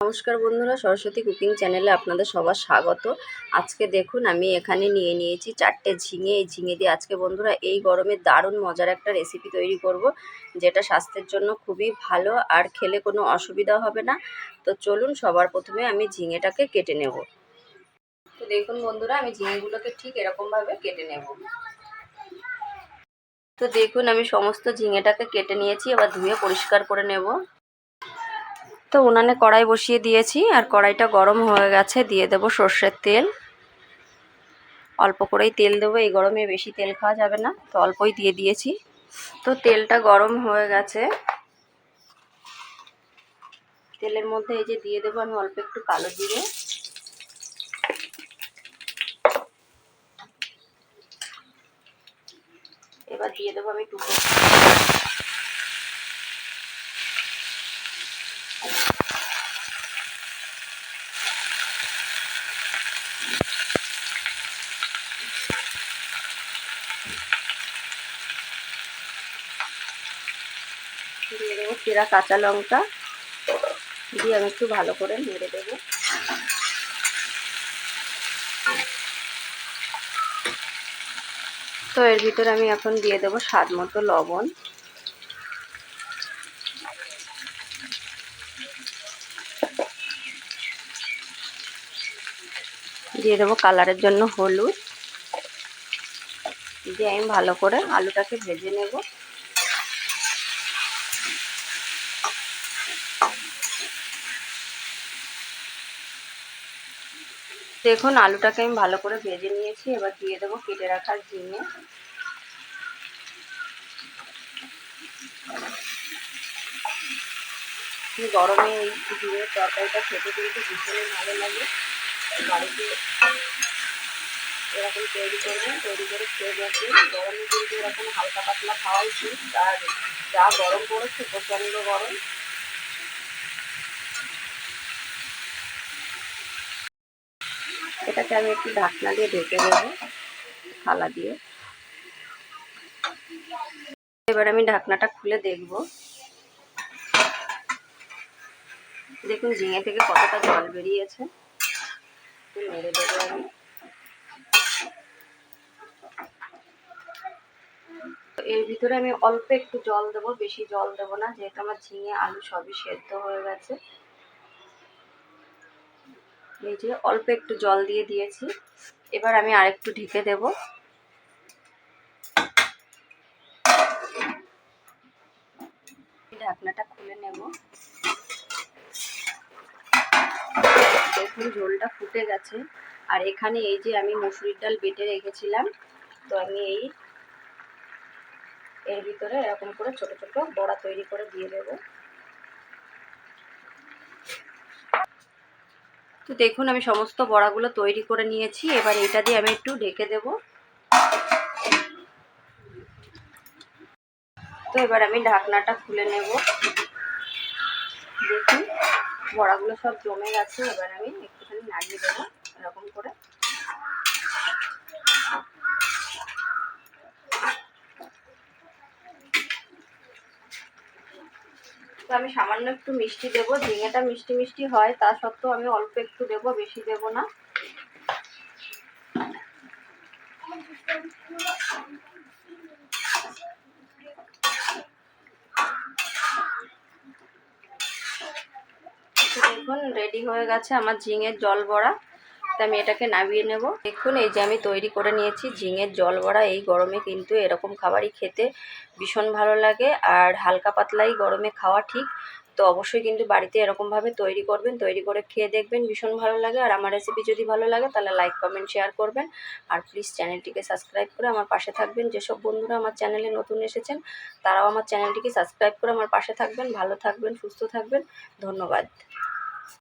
নমস্কার বন্ধুরা, সরস্বতী কুকিং চ্যানেলে আপনাদের সবার স্বাগত। আজকে দেখুন, আমি এখানে নিয়ে নিয়েছি চারটে ঝিঙে। এই ঝিঙে দিয়ে আজকে বন্ধুরা এই গরমে দারুণ মজার একটা রেসিপি তৈরি করব, যেটা স্বাস্থ্যের জন্য খুবই ভালো আর খেলে কোনো অসুবিধা হবে না। তো চলুন, সবার প্রথমে আমি ঝিঙেটাকে কেটে নেব। তো দেখুন বন্ধুরা, আমি ঝিঙেগুলোকে ঠিক এরকমভাবে কেটে নেব। তো দেখুন, আমি সমস্ত ঝিঙেটাকে কেটে নিয়েছি, এবার ধুয়ে পরিষ্কার করে নেব। তো উনানে কড়াই বসিয়ে দিয়েছি, আর কড়াইটা গরম হয়ে গেছে, দিয়ে দেব সর্ষের তেল। অল্প করেই তেল দেবো, এই গরমে বেশি তেল খাওয়া যাবে না, তো অল্পই দিয়ে দিয়েছি। তো তেলটা গরম হয়ে গেছে। তেলের মধ্যে এই যে দিয়ে দেবো আমি অল্প একটু কালো জিরে। এবার দিয়ে দেবো আমি টুকরো। দিয়ে দেবো চেরা কাঁচা লঙ্কা দিয়ে আমি একটু ভালো করে নেড়ে দেবো। তো এর ভিতরে আমি এখন দিয়ে দেবো স্বাদ মতো লবণ। দিয়ে দেবো কালারের জন্য হলুদ। দিয়ে আমি ভালো করে আলুটাকে ভেজে নেব। দেখুন, আলুটাকে আমি ভালো করে ভেজে নিয়েছি। এবার দিয়ে দেবো কেটে রাখা ঝিঙে। গরমে এই ঝিঙের তরকারিটা খেতে কিন্তু ভীষণই ভালো লাগে। বাড়িতে এরকম তৈরি করবেন তৈরি করে খেয়ে দেখবেন। গরমে কিন্তু এরকম হালকা পাতলা খাওয়া উচিত আর যা গরম পড়েছে, প্রচণ্ড গরম। এটাকে আমি একটু ঢাকনা দিয়ে ঢেকে দেবো, থালা দিয়ে। এবার আমি ঢাকনাটা খুলে দেখব। দেখুন, ঝিঙে থেকে কতটা জল বেরিয়েছে। নেড়ে দেবো আমি। এর ভিতরে আমি অল্প একটু জল দেবো, বেশি জল দেবো না, যেহেতু আমার ঝিঙে, আলু সবই সেদ্ধ হয়ে গেছে। এই যে অল্প একটু জল দিয়ে দিয়েছি। এবার আমি আরেকটু ঢেকে দেব। ঢাকনাটা খুলে নেব। দেখুন ঝোলটা ফুটে গেছে। আর এখানে এই যে আমি মুসুরির ডাল বেটে রেখেছিলাম, তো আমি এই, এর ভিতরে এরকম করে ছোট ছোট বড়া তৈরি করে দিয়ে দেবো। তো দেখুন, আমি সমস্ত বড়াগুলো তৈরি করে নিয়েছি। এবার এটা দিয়ে আমি একটু ঢেকে দেব। তো এবার আমি ঢাকনাটা খুলে নেব। দেখুন, বড়াগুলো সব জমে গেছে। এবার আমি একটুখানি নাড়িয়ে দেবো, এরকম করে। তো আমি সামান্য একটু মিষ্টি দেবো। ঝিঙেটা মিষ্টি মিষ্টি হয়, তা সত্ত্বেও আমি অল্প একটু দেবো, বেশি দেব না। দেখুন রেডি হয়ে গেছে আমার ঝিঙের জল বড়া। তো আমি এটাকে নামিয়ে নেব। দেখুন, এই যে আমি তৈরি করে নিয়েছি ঝিঙের জল বড়া, এই গরমে কিন্তু এরকম খাবারই খেতে ভীষণ ভালো লাগে। আর হালকা পাতলাই গরমে খাওয়া ঠিক, তো অবশ্যই কিন্তু বাড়িতে এরকমভাবে তৈরি করবেন, তৈরি করে খেয়ে দেখবেন, ভীষণ ভালো লাগে। আর আমার রেসিপি যদি ভালো লাগে, তাহলে লাইক কমেন্ট শেয়ার করবেন। আর প্লিজ চ্যানেলটিকে সাবস্ক্রাইব করে আমার পাশে থাকবেন। যেসব বন্ধুরা আমার চ্যানেলে নতুন এসেছেন, তারাও আমার চ্যানেলটিকে সাবস্ক্রাইব করে আমার পাশে থাকবেন। ভালো থাকবেন, সুস্থ থাকবেন। ধন্যবাদ।